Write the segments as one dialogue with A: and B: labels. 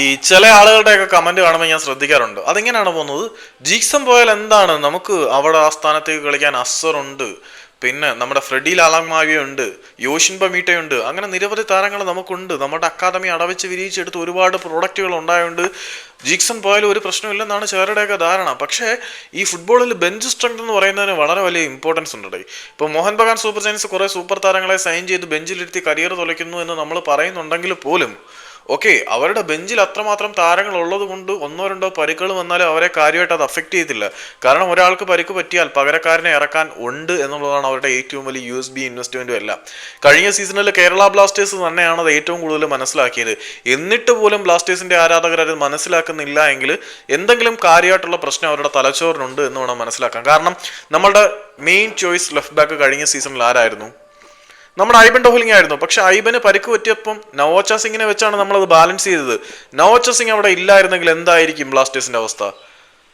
A: ഈ ചില ആളുകളുടെയൊക്കെ കമന്റ് കാണുമ്പോൾ ഞാൻ ശ്രദ്ധിക്കാറുണ്ട്. അതെങ്ങനെയാണ് പോകുന്നത്? ജീക്സം പോയാൽ എന്താണ്? നമുക്ക് അവിടെ ആ സ്ഥാനത്തേക്ക് കളിക്കാൻ അസറുണ്ട് പിന്നെ നമ്മുടെ ഫ്രെഡി ലാലാമാവിയുണ്ട് യോഷിൻ ബമീട്ടയുണ്ട് അങ്ങനെ നിരവധി താരങ്ങൾ നമുക്കുണ്ട്. നമ്മുടെ അക്കാദമി അടവച്ച് വിരിയിച്ചെടുത്ത് ഒരുപാട് പ്രോഡക്റ്റുകൾ ഉണ്ടായതുകൊണ്ട് ജീക്സൺ പോയാലും ഒരു പ്രശ്നമില്ലെന്നാണ് ചിലരുടെയൊക്കെ ധാരണ. പക്ഷേ ഈ ഫുട്ബോളിൽ ബെഞ്ച് സ്ട്രെങ്ത് എന്ന് പറയുന്നതിന് വളരെ വലിയ ഇമ്പോർട്ടൻസ് ഉണ്ട്. ഇപ്പോൾ മോഹൻ ബഗാൻ സൂപ്പർ ജയൻസ് കുറേ സൂപ്പർ താരങ്ങളെ സൈൻ ചെയ്ത് ബെഞ്ചിലിരുത്തി കരിയർ തുലയ്ക്കുന്നു എന്ന് നമ്മൾ പറയുന്നുണ്ടെങ്കിൽ പോലും ഓക്കെ അവരുടെ ബെഞ്ചിൽ അത്രമാത്രം താരങ്ങൾ ഉള്ളത് കൊണ്ട് ഒന്നോ രണ്ടോ പരിക്കുകൾ വന്നാലും അവരെ കാര്യമായിട്ട് അത് അഫക്റ്റ് ചെയ്തില്ല കാരണം ഒരാൾക്ക് പരിക്ക് പറ്റിയാൽ പകരക്കാരനെ ഇറക്കാൻ ഉണ്ട് എന്നുള്ളതാണ് അവരുടെ ഏറ്റവും വലിയ യു എസ് ബി ഇൻവെസ്റ്റ്മെന്റും എല്ലാം. കഴിഞ്ഞ സീസണിൽ കേരള ബ്ലാസ്റ്റേഴ്സ് തന്നെയാണ് അത് ഏറ്റവും കൂടുതൽ മനസ്സിലാക്കിയത്. എന്നിട്ട് പോലും ബ്ലാസ്റ്റേഴ്സിന്റെ ആരാധകർ അത് മനസ്സിലാക്കുന്നില്ല എങ്കിൽ എന്തെങ്കിലും കാര്യമായിട്ടുള്ള പ്രശ്നം അവരുടെ തലച്ചോറിനുണ്ട് എന്ന് വേണം മനസ്സിലാക്കാൻ. കാരണം നമ്മളുടെ മെയിൻ ചോയ്സ് ലെഫ്റ്റ് ബാക്ക് കഴിഞ്ഞ സീസണിൽ ആരായിരുന്നു? നമ്മുടെ ഐബൻ ഡോഹ്ലിംഗ് ആയിരുന്നു. പക്ഷെ ഐബന് പരിക്ക് പറ്റിയപ്പം നവോച്ച സിംഗിനെ വെച്ചാണ് അത് ബാലൻസ് ചെയ്തത്. നവോച്ച സിംഗ് അവിടെ ഇല്ലായിരുന്നെങ്കിൽ എന്തായിരിക്കും ബ്ലാസ്റ്റേഴ്സിന്റെ അവസ്ഥ?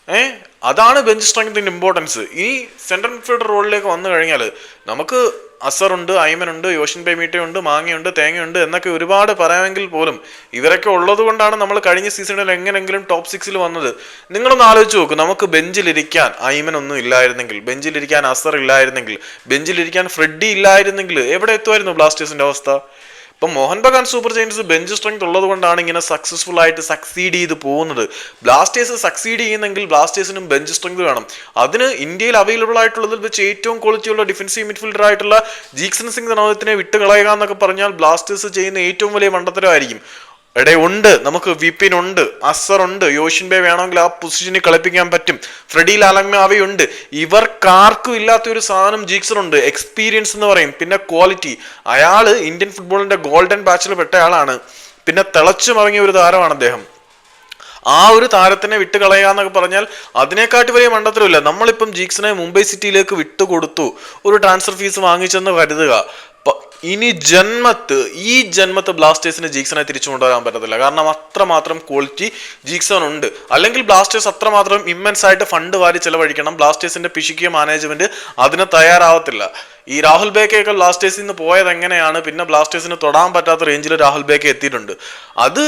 A: ഏ? അതാണ് ബെഞ്ച് സ്ട്രെങ്തിന്റെ ഇമ്പോർട്ടൻസ് ഇനി സെൻട്രൽ ഫീൽഡ് റോളിലേക്ക് വന്നു കഴിഞ്ഞാൽ നമുക്ക് അസറുണ്ട് ഐമനുണ്ട് യോഷിൻ ബൈമീറ്റയുണ്ട് മാങ്ങയുണ്ട് തേങ്ങയുണ്ട് എന്നൊക്കെ ഒരുപാട് പറയാമെങ്കിൽ പോലും ഇവരൊക്കെ ഉള്ളത് കൊണ്ടാണ് നമ്മൾ കഴിഞ്ഞ സീസണിൽ എങ്ങനെങ്കിലും ടോപ്പ് സിക്സിൽ വന്നത്. നിങ്ങളൊന്ന് ആലോചിച്ച് നോക്ക് നമുക്ക് ബെഞ്ചിലിരിക്കാൻ ഒന്നും ഇല്ലായിരുന്നെങ്കിൽ ബെഞ്ചിലിരിക്കാൻ അസർ ഇല്ലായിരുന്നെങ്കിൽ ബെഞ്ചിലിരിക്കാൻ ഫ്രെഡി ഇല്ലായിരുന്നെങ്കിൽ എവിടെ എത്തുമായിരുന്നു ബ്ലാസ്റ്റേഴ്സിന്റെ അവസ്ഥ? ഇപ്പം Mohun Bagan super giants bench strength ഉള്ളത് കൊണ്ടാണ് ഇങ്ങനെ സക്സസ്ഫുൾ ആയിട്ട് സക്സീഡ് ചെയ്ത് പോകുന്നത്. ബ്ലാസ്റ്റേഴ്സ് സക്സീഡ് ചെയ്യുന്നെങ്കിൽ ബ്ലാസ്റ്റേഴ്സിനും ബെഞ്ച് സ്ട്രെങ്ത് വേണം. അതിന് ഇന്ത്യയിൽ അവൈലബിൾ ആയിട്ടുള്ളതിൽ വെച്ച് ഏറ്റവും ക്വാളിറ്റിയുള്ള ഡിഫൻസീവ് മിഡ്ഫീൽഡർ ആയിട്ടുള്ള ജീക്സൺ സിംഗ് നവത്തിനെ വിട്ടുകളയുക എന്നൊക്കെ പറഞ്ഞാൽ ബ്ലാസ്റ്റേഴ്സ് ചെയ്യുന്ന ഏറ്റവും വലിയ മണ്ടത്തരമായിരിക്കും. എടേ ഉണ്ട്. നമുക്ക് വിപിൻ ഉണ്ട് അസർ ഉണ്ട് യോഷിൻ ബേ വേണമെങ്കിൽ ആ പൊസിഷനിൽ കളിപ്പിക്കാൻ പറ്റും. ഫ്രെഡി ലാലങ്മാവയുണ്ട് ഇവർക്കാർക്കും ഇല്ലാത്ത ഒരു സാധനം ജീക്സർ ഉണ്ട് എക്സ്പീരിയൻസ് എന്ന് പറയും. പിന്നെ ക്വാളിറ്റി. അയാൾ ഇന്ത്യൻ ഫുട്ബോളിന്റെ ഗോൾഡൻ ബാച്ചിൽ പെട്ട ആളാണ്. പിന്നെ തിളച്ചു മറങ്ങിയ ഒരു താരമാണ് അദ്ദേഹം. ആ ഒരു താരത്തിനെ വിട്ട് കളയുക എന്നൊക്കെ പറഞ്ഞാൽ അതിനെക്കാട്ടി വലിയ മണ്ടത്തരമില്ല. നമ്മളിപ്പം ജീക്സിനെ മുംബൈ സിറ്റിയിലേക്ക് വിട്ടുകൊടുത്തു. ഒരു ട്രാൻസ്ഫർ ഫീസ് വാങ്ങിച്ചെന്ന് കരുതുക. ഇനി ജന്മത്ത് ഈ ജന്മത്ത് ബ്ലാസ്റ്റേഴ്സിന് ജീക്സനെ തിരിച്ചു കൊണ്ടുവരാൻ പറ്റത്തില്ല. കാരണം അത്രമാത്രം ക്വാളിറ്റി ജീക്സൺ ഉണ്ട് അല്ലെങ്കിൽ ബ്ലാസ്റ്റേഴ്സ് അത്രമാത്രം ഇമ്മൻസ് ആയിട്ട് ഫണ്ട് വാരി ചെലവഴിക്കണം. ബ്ലാസ്റ്റേഴ്സിന്റെ പിശുക്കിയ മാനേജ്മെന്റ് അതിന് തയ്യാറാവത്തില്ല. ഈ രാഹുൽ ബേക്കയൊക്കെ ബ്ലാസ്റ്റേഴ്സിൽ നിന്ന് പോയത് എങ്ങനെയാണ് പിന്നെ ബ്ലാസ്റ്റേഴ്സിന് തൊടാൻ പറ്റാത്ത റേഞ്ചിൽ രാഹുൽ ബേക്ക എത്തിയിട്ടുണ്ട്. അത്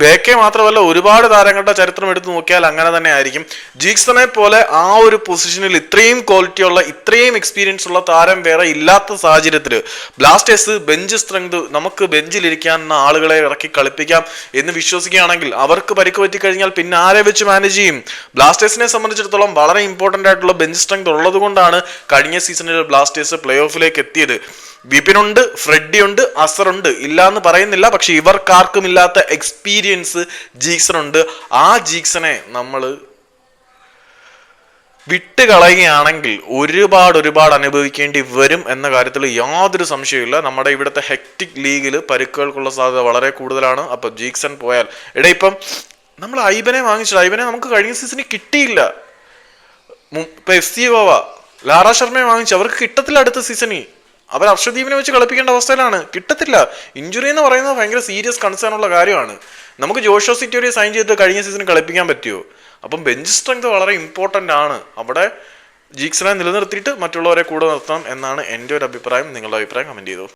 A: ബേക്കെ മാത്രമല്ല ഒരുപാട് താരങ്ങളുടെ ചരിത്രം എടുത്തു നോക്കിയാൽ അങ്ങനെ തന്നെ ആയിരിക്കും. ജീക്സനെ പോലെ ആ ഒരു പൊസിഷനിൽ ഇത്രയും ക്വാളിറ്റി ഉള്ള ഇത്രയും എക്സ്പീരിയൻസ് ഉള്ള താരം വേറെ ഇല്ലാത്ത സാഹചര്യത്തിൽ ബ്ലാസ്റ്റേഴ്സ് ബെഞ്ച് സ്ട്രെങ്ത് നമുക്ക് ബെഞ്ചിലിരിക്കാൻ ആളുകളെ ഇറക്കി കളിപ്പിക്കാം എന്ന് വിശ്വസിക്കുകയാണെങ്കിൽ അവർക്ക് പരിക്ക് പറ്റി കഴിഞ്ഞാൽ പിന്നെ ആരെ വെച്ച് മാനേജ് ചെയ്യും? ബ്ലാസ്റ്റേഴ്സിനെ സംബന്ധിച്ചിടത്തോളം വളരെ ഇമ്പോർട്ടന്റ് ആയിട്ടുള്ള ബെഞ്ച് സ്ട്രെങ്ത് ഉള്ളത് കൊണ്ടാണ് കഴിഞ്ഞ സീസണിൽ ബ്ലാസ്റ്റേഴ്സ് പ്ലേ ഓഫിലേക്ക് എത്തിയത്. വിപിനുണ്ട് ഫ്രെഡി ഉണ്ട് അസറുണ്ട്. ഇല്ല എന്ന് പറയുന്നില്ല പക്ഷെ ഇവർക്കാർക്കും ഇല്ലാത്ത എക്സ്പീരിയൻസ് ജീക്സൺ ഉണ്ട് ആ ജീക്സനെ നമ്മൾ വിട്ടുകളയുകയാണെങ്കിൽ ഒരുപാട് ഒരുപാട് അനുഭവിക്കേണ്ടി വരും എന്ന കാര്യത്തിൽ യാതൊരു സംശയമില്ല നമ്മുടെ ഇവിടുത്തെ ഹെക്ടിക് ലീഗിൽ പരുക്കുകൾക്കുള്ള സാധ്യത വളരെ കൂടുതലാണ്. അപ്പൊ ജീക്സൺ പോയാൽ എടാ ഇപ്പം നമ്മൾ ഐബനെ വാങ്ങിച്ചു ഐബനെ നമുക്ക് കഴിഞ്ഞ സീസണിൽ കിട്ടിയില്ല. ഇപ്പൊ എഫ് സി ഗോവ ലാറ ശർമ്മയെ വാങ്ങിച്ചു. അവർക്ക് കിട്ടത്തില്ല അടുത്ത സീസണിൽ അവർ അർഷദീപിനെ വെച്ച് കളിപ്പിക്കേണ്ട അവസ്ഥയിലാണ്. കിട്ടത്തില്ല. ഇഞ്ചുറി എന്ന് പറയുന്നത് ഭയങ്കര സീരിയസ് കൺസേൺ ഉള്ള കാര്യമാണ്. നമുക്ക് ജോഷോ സിറ്റോരി സൈൻ ചെയ്തിട്ട് കഴിഞ്ഞ സീസൺ കളിപ്പിക്കാൻ പറ്റുമോ അപ്പം ബെഞ്ച് സ്ട്രെങ്ത് വളരെ ഇമ്പോർട്ടന്റ് ആണ്. അവിടെ ജീക്സിനെ നിലനിർത്തിയിട്ട് മറ്റുള്ളവരെ കൂടെ നിർത്താം എന്നാണ് എന്റെ ഒരു അഭിപ്രായം. നിങ്ങളുടെ അഭിപ്രായം കമന്റ് ചെയ്തു?